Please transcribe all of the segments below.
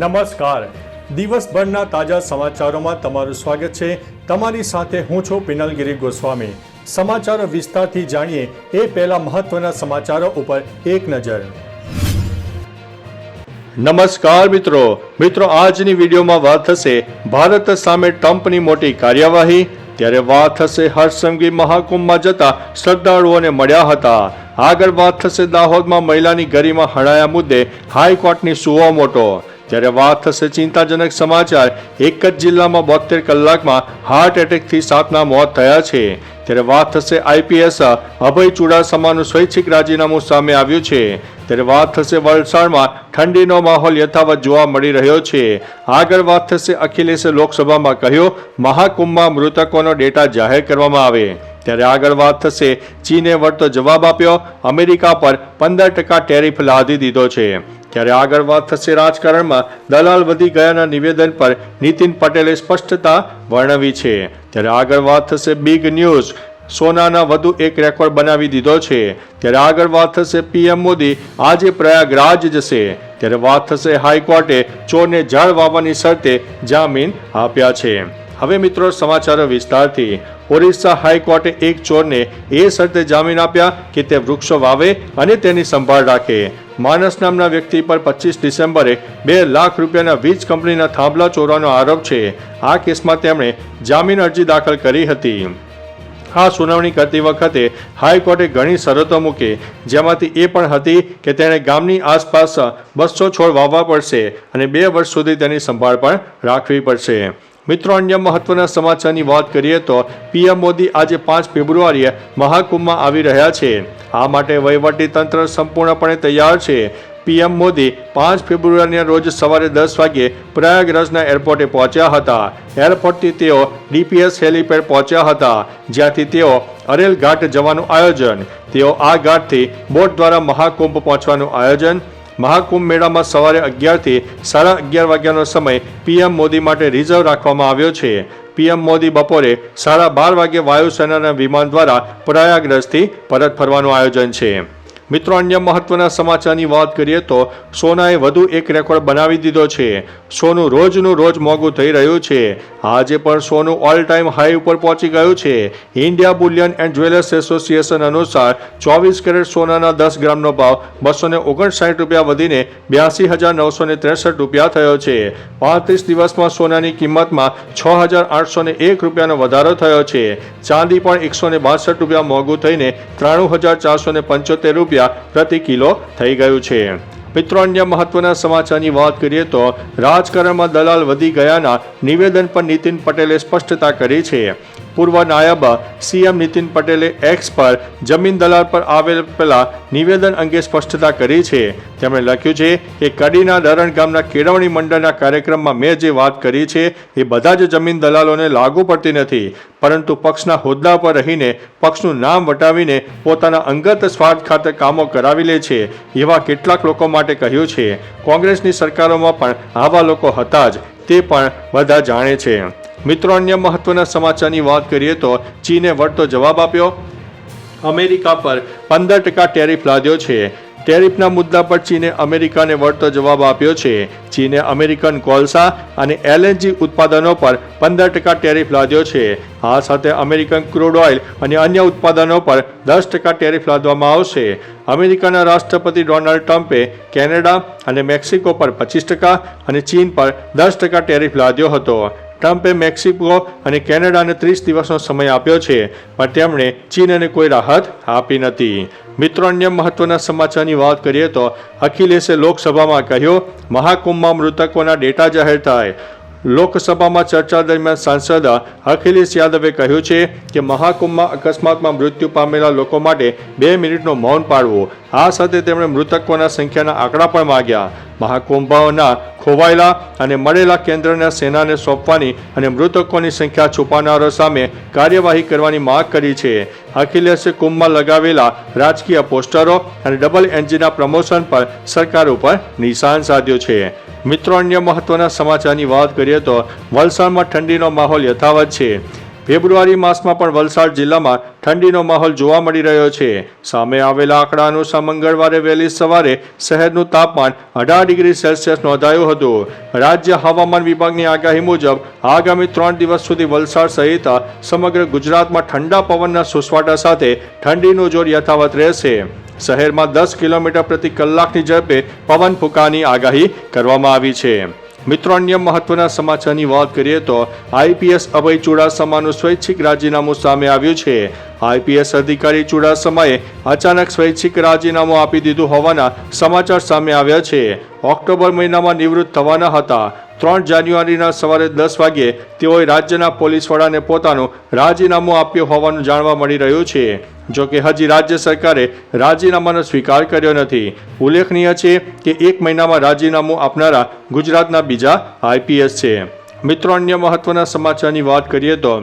નમસ્કાર. દિવસભરના તાજા સમાચારોમાં તમારું સ્વાગત છે. તમારી સાથે હું છું પિનલગીરી ગોસ્વામી. સમાચારો વિસ્તારથી જાણીએ એ પહેલા મહત્વના સમાચારો ઉપર એક નજર. નમસ્કાર મિત્રો. મિત્રો, આજની વિડીયોમાં વાત થશે ભારત સામે ટ્રમ્પની મોટી કાર્યવાહી. ત્યારે વાત થશે હર્ષંગી મહાકુંભમાં જતા શ્રદ્ધાળુઓને મળ્યા હતા. આગળ વાત થશે દાહોદમાં મહિલાની ગરિમા હણાયા મુદ્દે હાઈકોર્ટની સુઓ મોટો ત્યારે વાત થશે ચિંતાજનક સમાચાર, એક જ જિલ્લામાં બોતેર કલાકમાં હાર્ટ એટેકથી સાતના મોત થયા છે. ત્યારે વાત થશે આઈપીએસ, અભય ચુડાસમાનું સ્વૈચ્છિક રાજીનામું સામે આવ્યું છે. ત્યારે વાત થશે વલસાડમાં, ઠંડીનો માહોલ યથાવત જોવા મળી રહ્યો છે. આગળ વાત થશે અખિલેશે લોકસભામાં કહ્યું, મહાકુંભમાં મૃતકોનો ડેટા જાહેર કરવામાં આવે. ત્યારે આગળ વાત થશે, ચીને વળતો જવાબ આપ્યો, અમેરિકા પર પંદર ટકા ટેરિફ લાદી દીધો છે. ત્યારે આગળ વાત થશે રાજકારણમાં. દલાલ વધી ગયાના નિવેદન પર નીતિન પટેલે સ્પષ્ટતા વર્ણવી છે. ત્યારે આગળ વાત થશે બિગ ન્યૂઝ સોનાના વધુ એક રેકોર્ડ બનાવી દીધો છે. ત્યારે આગળ વાત થશે પીએમ મોદી. આજે પ્રયાગરાજ જશે. ત્યારે વાત થશે હાઈકોર્ટે ચોરને ઝાડ વાવવાની શરતે જામીન આપ્યા છે. હવે મિત્રો સમાચારો વિસ્તારથી, ઓરિસ્સા હાઈકોર્ટે એક ચોરને એ શરતે જામીન આપ્યા કે તે વૃક્ષો વાવે અને તેની સંભાળ રાખે. માનસ નામના વ્યક્તિ પર પચીસ ડિસેમ્બરે બે લાખ રૂપિયાના વીજ કંપનીના થાંભલા ચોરવાનો આરોપ છે. આ કેસમાં તેમણે જામીન અરજી દાખલ કરી હતી. આ સુનાવણી કરતી વખતે હાઈકોર્ટે ઘણી શરતો મૂકી, જેમાંથી એ પણ હતી કે તેણે ગામની આસપાસ બસો છોડ વાવવા પડશે અને બે વર્ષ સુધી તેની સંભાળ પણ રાખવી પડશે. મિત્રો, અન્ય મહત્વના સમાચારની વાત કરીએ તો પીએમ મોદી આજે પાંચ ફેબ્રુઆરીએ મહાકુંભમાં આવી રહ્યા છે. આ માટે વહીવટી તંત્ર સંપૂર્ણપણે તૈયાર છે. પીએમ મોદી પાંચ ફેબ્રુઆરીના રોજ સવારે દસ વાગ્યે પ્રયાગરાજના એરપોર્ટે પહોંચ્યા હતા. એરપોર્ટથી તેઓ ડીપીએસ હેલીપેડ પહોંચ્યા હતા, જ્યાંથી તેઓ અરેલ ઘાટ જવાનું આયોજન, તેઓ આ ઘાટથી બોટ દ્વારા મહાકુંભ પહોંચવાનું આયોજન મહાકુંભ મેળામાં સવારે અગિયારથી સાડા અગિયાર વાગ્યાનો સમય પીએમ મોદી માટે રિઝર્વ રાખવામાં આવ્યો છે. પીએમ મોદી બપોરે સાડા બાર વાગે વાયુસેનાના વિમાન દ્વારા પ્રયાગરજથી પરત ફરવાનું આયોજન છે. મિત્રો, અન્ય મહત્વના સમાચારની વાત કરીએ તો સોનાએ વધુ એક રેકોર્ડ બનાવી દીધો છે. સોનું રોજનું રોજ મોંઘું થઈ રહ્યું છે. આજે પણ સોનું ઓલ ટાઈમ હાઈ ઉપર પહોંચી ગયું છે. India bullion and jewellers association અનુસાર ચોવીસ કેરેટ સોનાના દસ ગ્રામનો ભાવ બસો ને ઓગણસાઠ રૂપિયા વધીને બ્યાસી હજાર નવસો ને ત્રેસઠ રૂપિયા થયો છે. પાંત્રીસ દિવસમાં સોનાની કિંમતમાં છ હજાર આઠસો ને એક રૂપિયાનો વધારો થયો છે. ચાંદી પણ એકસો ને બાસઠ રૂપિયા મોંઘું થઈને ત્રાણું હજાર ચારસો ને પંચોતેર રૂપિયા પ્રતિ કિલો થઈ ગયું છે. મિત્રો, અન્ય મહત્વના સમાચારની વાત કરીએ તો રાજકારણમાં દલાલ વધી ગયાના નિવેદન પર નીતિન પટેલે સ્પષ્ટતા કરી છે. પૂર્વ નાયબ સીએમ નીતિન પટેલે એક્સ પર જમીન દલાલ પર આવેલ પેલા નિવેદન અંગે સ્પષ્ટતા કરી છે. તેમણે લખ્યું છે કે કડીના દરણ ગામના કેળવણી મંડળના કાર્યક્રમમાં મેં જે વાત કરી છે, એ બધા જ જમીન દલાલોને લાગુ પડતી નથી. પરંતુ પક્ષના હોદ્દા પર રહીને પક્ષનું નામ વટાવીને પોતાના અંગત સ્વાર્થ ખાતે કામો કરાવી લે છે, એવા કેટલાક લોકો માટે કહ્યું છે. કોંગ્રેસની સરકારોમાં પણ આવા લોકો હતા જ, તે પણ બધા જાણે છે. મિત્રો, અન્ય મહત્વના સમાચારની વાત કરીએ તો ચીને વળતો જવાબ આપ્યો. અમેરિકા પર પંદર ટકા ટેરિફ લાદ્યો છે. ટેરિફના મુદ્દા પર ચીને અમેરિકાને વળતો જવાબ આપ્યો છે. ચીને અમેરિકન કોલસા અને એલએનજી ઉત્પાદનો પર પંદર ટકા ટેરિફ લાદ્યો છે. આ સાથે અમેરિકન ક્રૂડ ઓઇલ અને અન્ય ઉત્પાદનો પર દસ ટકા ટેરિફ લાદવામાં આવશે. અમેરિકાના રાષ્ટ્રપતિ ડોનાલ્ડ ટ્રમ્પે કેનેડા અને મેક્સિકો પર પચીસ ટકા અને ચીન પર દસ ટકા ટેરિફ લાદ્યો હતો. ટ્રમ્પે મેક્સિકો અને કેનેડાને ત્રીસ દિવસનો સમય આપ્યો છે, પણ તેમણે ચીનને કોઈ રાહત આપી નથી. મિત્રો, અન્ય મહત્વના સમાચારની વાત કરીએ તો અખિલેશે લોકસભામાં કહ્યું, મહાકુંભમાં મૃતકોના ડેટા જાહેર થાય. લોકસભામાં ચર્ચા દરમિયાન સાંસદ અખિલેશ યાદવે કહ્યું છે કે મહાકુંભમાં અકસ્માતમાં મૃત્યુ પામેલા લોકો માટે બે મિનિટનું મૌન પાળવો. આ સાથે તેમણે મૃતકોના સંખ્યાના આંકડા પણ માગ્યા. મહાકુંભના ખોવાયેલા અને મળેલા કેન્દ્રના સેનાને સોંપવાની અને મૃતકોની સંખ્યા છુપાવનારો સામે કાર્યવાહી કરવાની માંગ કરી છે. અખિલેશે કુંભમાં લગાવેલા રાજકીય પોસ્ટરો અને ડબલ એન્જિનના પ્રમોશન પર સરકાર ઉપર નિશાન સાધ્યું છે. મિત્રો અન્ય મહત્વના સમાચારની વાત કરીએ તો વલસાડમાં ઠંડીનો માહોલ યથાવત છે. ફેબ્રુઆરી માસમાં પણ વલસાડ જિલ્લામાં ઠંડીનો માહોલ જોવા મળી રહ્યો છે. સામે આવેલા આંકડા અનુસાર મંગળવારે વહેલી સવારે શહેરનું તાપમાન અઢાર ડિગ્રી સેલ્સિયસ નોંધાયું હતું. રાજ્ય હવામાન વિભાગની આગાહી મુજબ, આગામી ત્રણ દિવસ સુધી વલસાડ સહિત સમગ્ર ગુજરાતમાં ઠંડા પવનના સુસવાટા સાથે ઠંડીનું જોર યથાવત રહેશે. શહેરમાં દસ કિલોમીટર પ્રતિ કલાકની ઝડપે પવન ફૂંકાની આગાહી કરવામાં આવી છે. મિત્રો, અન્ય મહત્વના સમાચારની વાત કરીએ તો આઈપીએસ અભય ચુડાસમાનું સ્વૈચ્છિક રાજીનામું સામે આવ્યું છે. આઈપીએસ અધિકારી ચુડાસમાએ અચાનક સ્વૈચ્છિક રાજીનામું આપી દીધું હોવાના સમાચાર સામે આવ્યા છે. ઓક્ટોબર મહિનામાં નિવૃત્ત થવાના હતા. ત્રણ જાન્યુઆરીના સવારે દસ વાગ્યે તેઓએ રાજ્યના પોલીસ વડાને પોતાનું રાજીનામું આપ્યું હોવાનું જાણવા મળી રહ્યું છે. જો કે હજી રાજ્ય સરકારે રાજીનામાનો સ્વીકાર કર્યો નથી. ઉલ્લેખનીય છે કે એક મહિનામાં રાજીનામું આપનારા ગુજરાતના બીજા આઈપીએસ છે. મિત્રો, અન્ય મહત્વના સમાચારની વાત કરીએ તો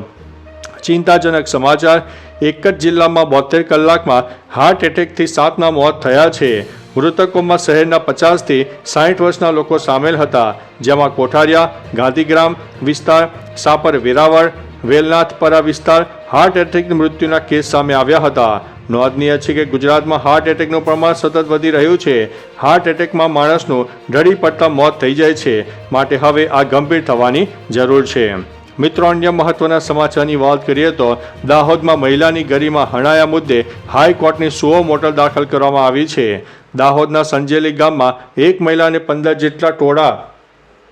ચિંતાજનક સમાચાર, એક જ જિલ્લામાં બોતેર કલાકમાં હાર્ટ એટેકથી સાતના મોત થયા છે. મૃતકોમાં શહેરના પચાસથી સાઠ વર્ષના લોકો સામેલ હતા, જેમાં કોઠારિયા, ગાંધીગ્રામ વિસ્તાર, સાપર વેરાવળ વેલનાથપરા વિસ્તાર હાર્ટ એટેકની મૃત્યુના કેસ સામે આવ્યા હતા. નોંધનીય છે કે ગુજરાતમાં હાર્ટ એટેકનું પ્રમાણ સતત વધી રહ્યું છે. હાર્ટ એટેકમાં માણસનું ઢળી પડતા મોત થઈ જાય છે. માટે હવે આ ગંભીર થવાની જરૂર છે. મિત્રો, અન્ય મહત્વના સમાચારની વાત કરીએ તો દાહોદમાં મહિલાની ગરીમાં હણાયા મુદ્દે હાઈકોર્ટની સુઓ મોટર દાખલ કરવામાં આવી છે. દાહોદના સંજેલી ગામમાં એક મહિલાને પંદર જેટલા ટોળા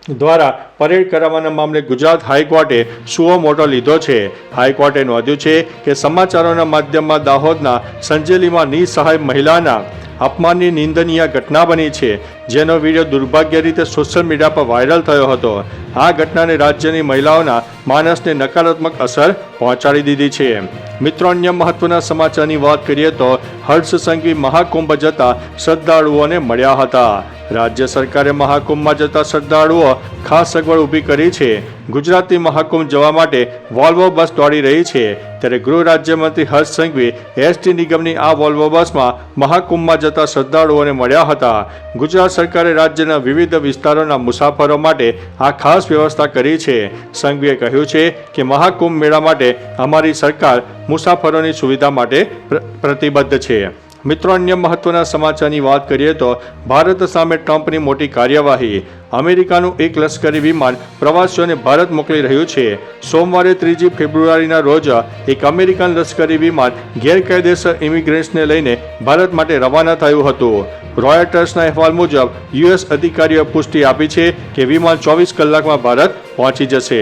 દ્વારા પરેડ કરાવવાના મામલે ગુજરાત હાઈકોર્ટે સુઓ મોટો લીધો છે. હાઈકોર્ટે નોંધ્યું છે કે સમાચારોના માધ્યમમાં દાહોદના સંજેલીમાં નિસહાય મહિલાના અપમાનની નિંદનીય ઘટના બની છે, જેનો વીડિયો દુર્ભાગ્ય રીતે સોશિયલ મીડિયા પર વાયરલ થયો હતો. આ ઘટનાને રાજ્યની મહિલાઓના માનસને નકારાત્મક અસર પહોંચાડી દીધી છે. મિત્રો, અન્ય મહત્વના સમાચારની વાત કરીએ તો હર્ષ સંઘવી મહાકુંભ જતા શ્રદ્ધાળુઓને મળ્યા હતા. રાજ્ય સરકારે મહાકુંભમાં જતા શ્રદ્ધાળુઓ ખાસ સગવડ ઊભી કરી છે. ગુજરાતની મહાકુંભ જવા માટે વોલ્વો બસ દોડી રહી છે. ત્યારે ગૃહ રાજ્યમંત્રી હર્ષ સંઘવી એસટી નિગમની આ વોલ્વો બસમાં મહાકુંભમાં જતા શ્રદ્ધાળુઓને મળ્યા હતા. ગુજરાત સરકારે રાજ્યના વિવિધ વિસ્તારોના મુસાફરો માટે આ ખાસ વ્યવસ્થા કરી છે. સંઘવીએ કહ્યું છે કે મહાકુંભ મેળા માટે અમારી સરકાર મુસાફરોની સુવિધા માટે પ્ર- પ્રતિબદ્ધ છે. મિત્રો, અન્ય મહત્વના સમાચારની વાત કરીએ તો ભારત સામે ટ્રમ્પની મોટી કાર્યવાહી. અમેરિકાનું એક લશ્કરી વિમાન પ્રવાસીઓને ભારત મોકલી રહ્યું છે. સોમવારે ત્રીજી ફેબ્રુઆરીના રોજ એક અમેરિકન લશ્કરી વિમાન ગેરકાયદેસર ઇમિગ્રન્ટ્સને લઈને ભારત માટે રવાના થયું હતું. રોયટર્સના અહેવાલ મુજબ યુએસ અધિકારીઓએ પુષ્ટિ આપી છે કે વિમાન ચોવીસ કલાકમાં ભારત પહોંચી જશે.